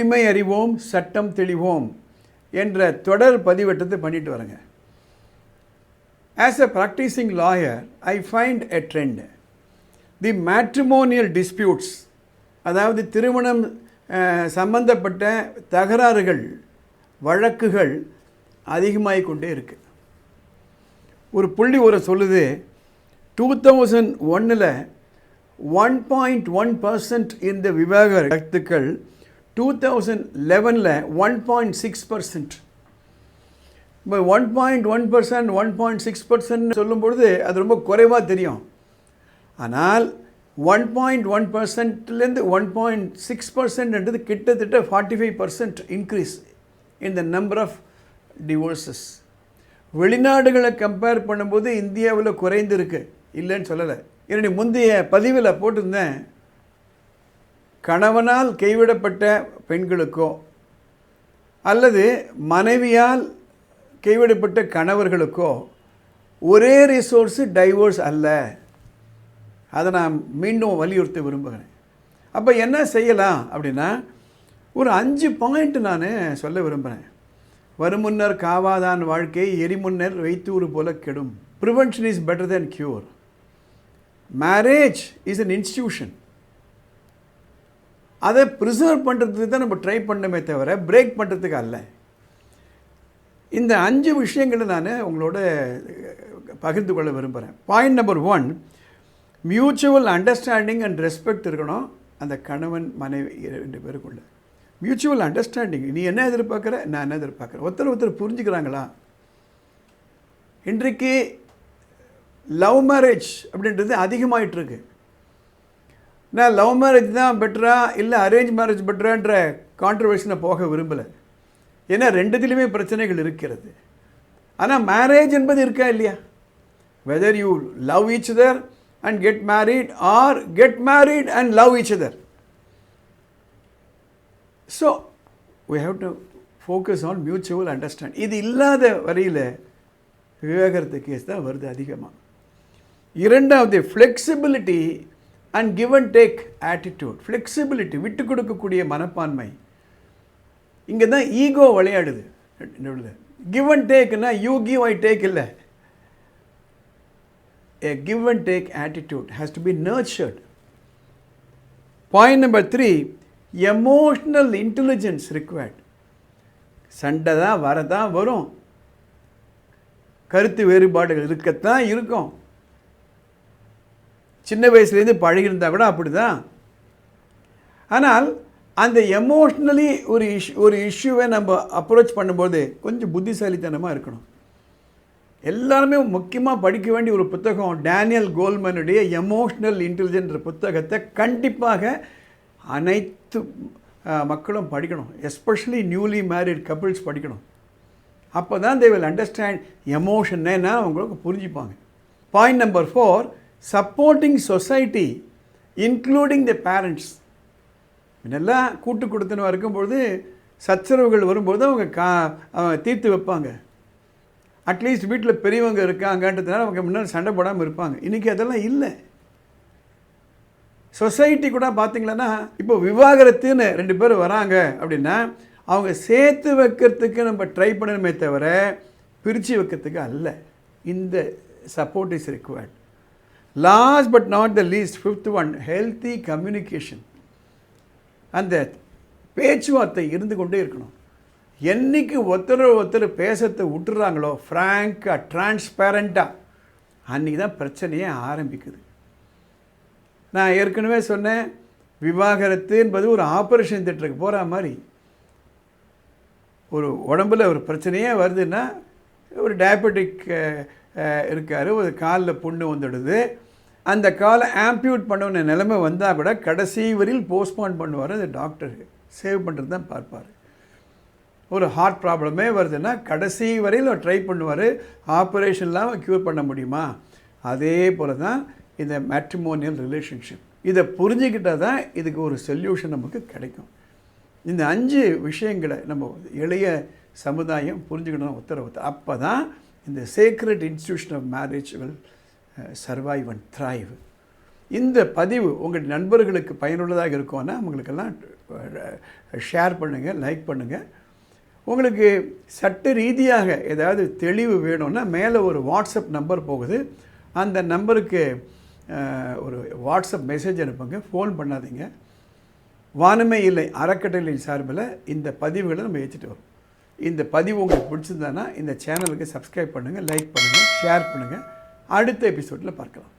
உரிமை அறிவோம் சட்டம் தெளிவோம் என்ற தொடர் பதிவெட்டத்தை பண்ணிட்டு வரேங்க. As a practising lawyer I find a trend the matrimonial disputes அதாவது திருமணம் சம்பந்தப்பட்ட தகராறுகள் வழக்குகள் அதிகமாகிக் கொண்டே இருக்கு. ஒரு புள்ளி ஒரு சொல்லுது டூ தௌசண்ட் ஒன்னில் ஒன் பாயிண்ட் ஒன் பர்சன்ட் இந்த விவாகரத்துக்கள் டூ தௌசண்ட் லெவனில் ஒன் பாயிண்ட் சிக்ஸ் பர்சன்ட் இப்போ one point one percent one point six percent சொல்லும்பொழுது அது ரொம்ப குறைவாக தெரியும். ஆனால் ஒன் பாயிண்ட் ஒன் பர்சன்ட்லேருந்து ஒன் பாயிண்ட் சிக்ஸ் பர்சன்ட்ன்றது கிட்டத்தட்ட forty five percent increase in the number of divorces வெளிநாடுகளை compare பண்ணும்போது இந்தியாவில் குறைந்திருக்கு இல்லைன்னு சொல்லலை. என்னுடைய முந்தைய பதிவில் போட்டிருந்தேன். கணவனால் கைவிடப்பட்ட பெண்களுக்கோ அல்லது மனைவியால் கைவிடப்பட்ட கணவர்களுக்கோ ஒரே ரிசோர்ஸு டைவோர்ஸ் அல்ல. அதை நான் மீண்டும் வலியுறுத்த விரும்புகிறேன். அப்போ என்ன செய்யலாம் அப்படின்னா ஒரு அஞ்சு பாயிண்ட் நான் சொல்ல விரும்புகிறேன். வருமுன்னர் காவாதான் வாழ்க்கை எரிமுன்னர் வைத்தூறு போல கெடும். Prevention is better than cure marriage is an institution அதை ப்ரிசர்வ் பண்ணுறதுக்கு தான் நம்ம ட்ரை பண்ணமே தவிர பிரேக் பண்ணுறதுக்கு அல்ல. இந்த அஞ்சு விஷயங்களை நான் உங்களோட பகிர்ந்து கொள்ள விரும்புகிறேன் point number one mutual understanding and respect இருக்கணும். அந்த கணவன் மனைவி ரெண்டு பேருக்குள்ள. மியூச்சுவல் அண்டர்ஸ்டாண்டிங் நீ என்ன எதிர்பார்க்குற? நான் என்ன எதிர்பார்க்குறேன்? ஒருத்தர் ஒருத்தர் புரிஞ்சுக்கிறாங்களா? இன்றைக்கு லவ் மேரேஜ் அப்படின்றது அதிகமாயிட்டுருக்கு. நான் லவ் மேரேஜ் தான் பெட்டரா இல்லை அரேஞ்ச் மேரேஜ் பெட்டரான்ற கான்ட்ரவர்ஷனை போக விரும்பலை. ஏன்னா ரெண்டுத்திலுமே பிரச்சனைகள் இருக்கிறது. ஆனால் மேரேஜ் என்பது இருக்கா இல்லையா? Whether you love each other and get married or get married and love each other so we have to focus on mutual understand இது இல்லாத வரையில் விவேகரத்து கேஸ் தான் வருது அதிகமாக இரண்டாவது flexibility and give and take attitude flexibility விட்டு கொடுக்கக்கூடிய மனப்பான்மை. இங்கே தான் ஈகோ விளையாடுது. கிவ் அண்ட் டேக்னா யூ கிவ் ஐ டேக் இல்லை. A give and take attitude has to be nurtured. Point number three, emotional intelligence required. சண்டை தான் வரதான் வரும். கருத்து வேறுபாடுகள் இருக்கத்தான் இருக்கும். சின்ன வயசுலேருந்து பழகியிருந்தா கூட அப்படி தான் ஆனால் அந்த எமோஷ்னலி ஒரு இஷ் ஒரு இஷ்யூவை நம்ம அப்ரோச் பண்ணும்போது கொஞ்சம் புத்திசாலித்தனமாக இருக்கணும். எல்லாருமே முக்கியமாக படிக்க வேண்டிய ஒரு புத்தகம் டேனியல் கோல்மனுடைய எமோஷ்னல் இன்டெலிஜென்ட் புத்தகத்தை கண்டிப்பாக அனைத்து மக்களும் படிக்கணும். எஸ்பெஷலி நியூலி மேரிட் கப்பிள்ஸ் படிக்கணும். அப்போ தான் தே வில் அண்டர்ஸ்டாண்ட் எமோஷன்னா அவங்களுக்கு புரிஞ்சுப்பாங்க. Point number four supporting society including the parents முன்னெல்லாம் கூட்டு கொடுத்தனவா இருக்கும்பொழுது சச்சரவுகள் வரும்போது அவங்க கா அவங்க தீர்த்து வைப்பாங்க. அட்லீஸ்ட் வீட்டில் பெரியவங்க இருக்காங்கன்றதுனால அவங்க முன்னாடி சண்டை போடாமல் இருப்பாங்க. இன்றைக்கி அதெல்லாம் இல்லை. சொசைட்டி கூட பார்த்தீங்களன்னா இப்போ விவாகரத்துன்னு ரெண்டு பேர் வராங்க அப்படின்னா அவங்க சேர்த்து வைக்கிறதுக்கு நம்ம ட்ரை பண்ணணுமே தவிர பிரித்து வைக்கிறதுக்கு அல்ல. இந்த support is required. Last but not the least fifth one healthy communication அந்த பேச்சுவார்த்தை இருந்து கொண்டே இருக்கணும். என்னைக்கு ஒருத்தர் ஒருத்தர் பேசத்தை விட்டுறாங்களோ ஃப்ராங்காக டிரான்ஸ்பேரண்ட்டாக அன்றைக்கி தான் பிரச்சனையே ஆரம்பிக்குது. நான் ஏற்கனவே சொன்னேன் விவாகரத்து என்பது ஒரு ஆப்ரேஷன் திட்டத்துக்கு போகிற மாதிரி. ஒரு உடம்புல ஒரு பிரச்சனையே வருதுன்னா ஒரு டயபெட்டிக் இருக்கார். ஒரு காலில் புண்ணு வந்துடுது. அந்த காலை ஆம்பியூட் பண்ண நிலைமை வந்தால் கூட கடைசி வரையில் போஸ்ட்போன் பண்ணுவார் அந்த டாக்டர். சேவ் பண்ணுறது தான் பார்ப்பார். ஒரு ஹார்ட் ப்ராப்ளமே வருதுன்னா கடைசி வரையில் அவர் ட்ரை பண்ணுவார். ஆப்ரேஷன் இல்லாமல் க்யூர் பண்ண முடியுமா? அதே போல தான் இந்த மேட்ரிமோனியல் ரிலேஷன்ஷிப். இதை புரிஞ்சுக்கிட்டால் தான் இதுக்கு ஒரு சொல்யூஷன் நமக்கு கிடைக்கும். இந்த அஞ்சு விஷயங்களை நம்ம இளைய சமுதாயம் புரிஞ்சுக்கணும் உத்தரவு அப்போ தான் இந்த sacred institution of marriage will survive and thrive இந்த பதிவு உங்கள் நண்பர்களுக்கு பயனுள்ளதாக இருக்கும்னா உங்களுக்கெல்லாம் uh, ஷேர் பண்ணுங்கள் லைக் பண்ணுங்கள் உங்களுக்கு சட்ட ரீதியாக ஏதாவது தெளிவு வேணும்னா மேலே ஒரு வாட்ஸ்அப் நம்பர் போகுது. அந்த நம்பருக்கு uh, ஒரு வாட்ஸ்அப் மெசேஜ் அனுப்புங்க ஃபோன் பண்ணாதீங்க. வானமே இல்லை அறக்கட்டளை சார்பில் இந்த பதிவுகளை நம்ம ஏற்றிட்டு வரோம். இந்த பதிவு உங்களுக்கு பிடிச்சிருந்தானா இந்த சேனலுக்கு சப்ஸ்கிரைப் பண்ணுங்கள் லைக் பண்ணுங்கள் ஷேர் பண்ணுங்கள் அடுத்த எபிசோடில் பார்க்கலாம்.